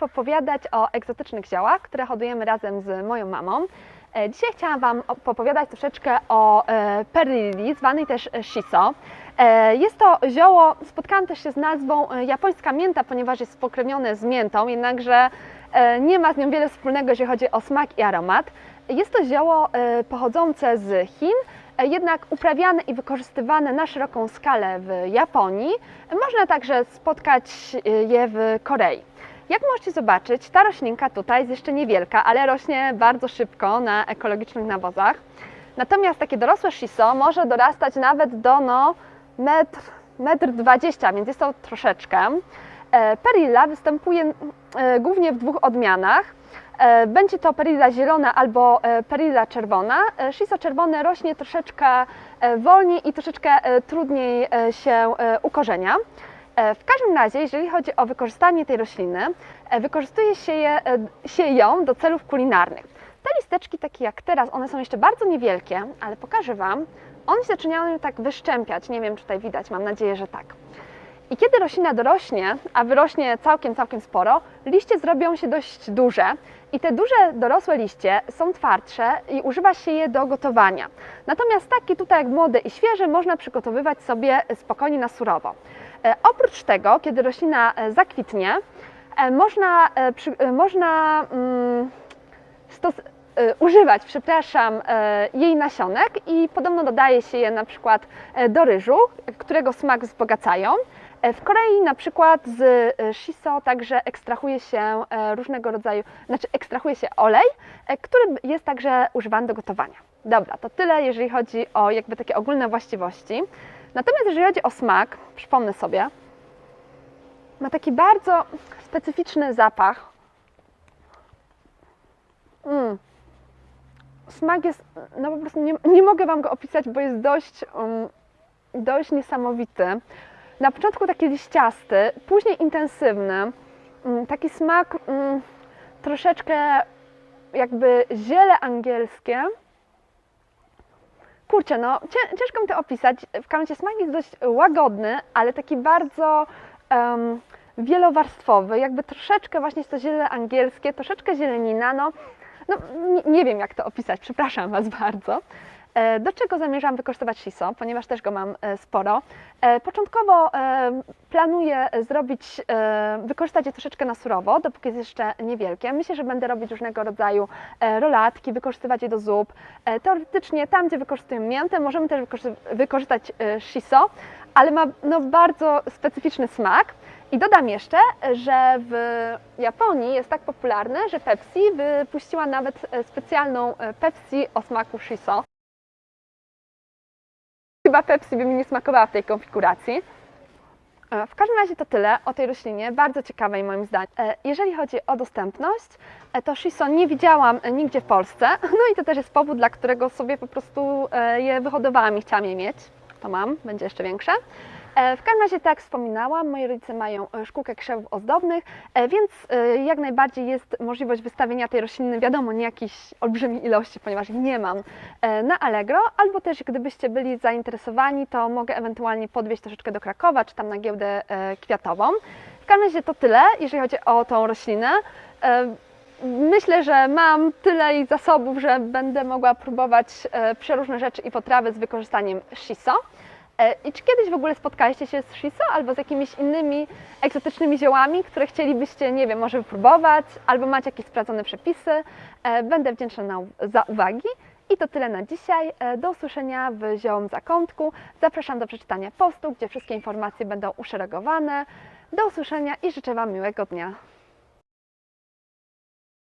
opowiadać o egzotycznych ziołach, które hodujemy razem z moją mamą. E, Dzisiaj chciałam Wam opowiadać troszeczkę o e, perilli, zwanej też e, shiso. Jest to zioło, spotkałam też się z nazwą japońska mięta, ponieważ jest spokrewnione z miętą, jednakże nie ma z nią wiele wspólnego, jeżeli chodzi o smak i aromat. Jest to zioło pochodzące z Chin, jednak uprawiane i wykorzystywane na szeroką skalę w Japonii. Można także spotkać je w Korei. Jak możecie zobaczyć, ta roślinka tutaj jest jeszcze niewielka, ale rośnie bardzo szybko na ekologicznych nawozach. Natomiast takie dorosłe shiso może dorastać nawet do no, metr, metr 20, więc jest to troszeczkę. E, Perilla występuje e, głównie w dwóch odmianach. E, Będzie to perilla zielona albo perilla czerwona. Shiso czerwone rośnie troszeczkę wolniej i troszeczkę trudniej się ukorzenia. E, W każdym razie, jeżeli chodzi o wykorzystanie tej rośliny, e, wykorzystuje się, je, e, się ją do celów kulinarnych. Te listeczki, takie jak teraz, one są jeszcze bardzo niewielkie, ale pokażę Wam, one się zaczynają tak wyszczępiać. Nie wiem, czy tutaj widać, mam nadzieję, że tak. I kiedy roślina dorośnie, a wyrośnie całkiem, całkiem sporo, liście zrobią się dość duże i te duże, dorosłe liście są twardsze i używa się je do gotowania. Natomiast takie tutaj jak młode i świeże można przygotowywać sobie spokojnie na surowo. E, Oprócz tego, kiedy roślina e, zakwitnie, e, można, można mm, stos, używać, przepraszam, jej nasionek i podobno dodaje się je na przykład do ryżu, którego smak wzbogacają. W Korei na przykład z shiso także ekstrahuje się różnego rodzaju, znaczy ekstrahuje się olej, który jest także używany do gotowania. Dobra, to tyle, jeżeli chodzi o jakby takie ogólne właściwości. Natomiast jeżeli chodzi o smak, przypomnę sobie, ma taki bardzo specyficzny zapach. Mm. Smak jest, no po prostu nie, nie mogę Wam go opisać, bo jest dość, um, dość niesamowity. Na początku taki liściasty, później intensywny. Mm, Taki smak mm, troszeczkę jakby ziele angielskie. Kurczę, no cię- ciężko mi to opisać. W każdym razie smak jest dość łagodny, ale taki bardzo em, wielowarstwowy. Jakby troszeczkę właśnie jest to ziele angielskie, troszeczkę zielenina. No, no nie, nie wiem jak to opisać, przepraszam Was bardzo. E, Do czego zamierzam wykorzystywać shiso, ponieważ też go mam e, sporo. E, Początkowo planuję zrobić, wykorzystać je troszeczkę na surowo, dopóki jest jeszcze niewielkie. Myślę, że będę robić różnego rodzaju rolatki, wykorzystywać je do zup. Teoretycznie tam, gdzie wykorzystujemy miętę, możemy też wykorzy- wykorzystać shiso, ale ma no, bardzo specyficzny smak. I dodam jeszcze, że w Japonii jest tak popularne, że Pepsi wypuściła nawet specjalną Pepsi o smaku shiso. Chyba Pepsi by mi nie smakowała w tej konfiguracji. E, W każdym razie to tyle o tej roślinie, bardzo ciekawej moim zdaniem. E, Jeżeli chodzi o dostępność, e, to shiso nie widziałam nigdzie w Polsce, no i to też jest powód, dla którego sobie po prostu je wyhodowałam i chciałam je mieć. To mam, będzie jeszcze większe. E, W każdym razie, tak jak wspominałam, moi rodzice mają e, szkółkę krzewów ozdobnych, e, więc jak najbardziej jest możliwość wystawienia tej rośliny, wiadomo, nie jakiejś olbrzymiej ilości, ponieważ nie mam, na Allegro, albo też gdybyście byli zainteresowani, to mogę ewentualnie podwieźć troszeczkę do Krakowa, czy tam na giełdę kwiatową. W każdym razie to tyle, jeżeli chodzi o tą roślinę. Myślę, że mam tyle jej zasobów, że będę mogła próbować przeróżne rzeczy i potrawy z wykorzystaniem shiso. E, I czy kiedyś w ogóle spotkaliście się z shiso albo z jakimiś innymi egzotycznymi ziołami, które chcielibyście, nie wiem, może wypróbować, albo macie jakieś sprawdzone przepisy? E, Będę wdzięczna na, za uwagi. I to tyle na dzisiaj. E, Do usłyszenia w Ziołom Zakątku. Zapraszam do przeczytania postu, gdzie wszystkie informacje będą uszeregowane. Do usłyszenia i życzę Wam miłego dnia.